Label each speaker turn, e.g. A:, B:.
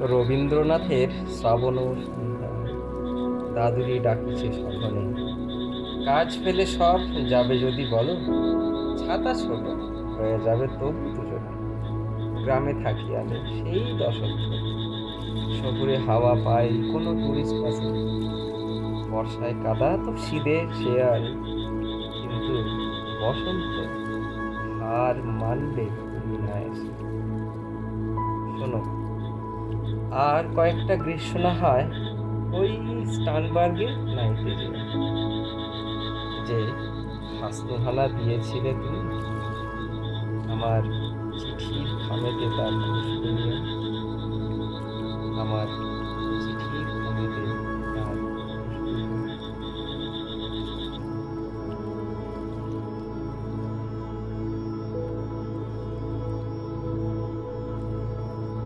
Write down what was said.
A: রবীন্দ্রনাথের শ্রাবণ দাদুরি ডাকিছে সঘনে। কাজ ফেলে সব যাবে যদি বলো, ছাতা ছোট, হয়ে যাবে তবু দুজনে। গ্রামে থাকি আমি সেই দশক। শহুরে হাওয়া পাই কোনো টুরিস্ট বাসে বর্ষায় কাদা তো শীতে শেয়াল কিন্তু বসন্ত। আর মানবে তুমি আর কয়েকটা গ্রীষ্ম না হয় ওই স্টানবার্গে নাইতে। যে হাসনোহানা দিয়েছিলে তুমি, আমার চিঠির থামেতে তার আমার চিঠির আমার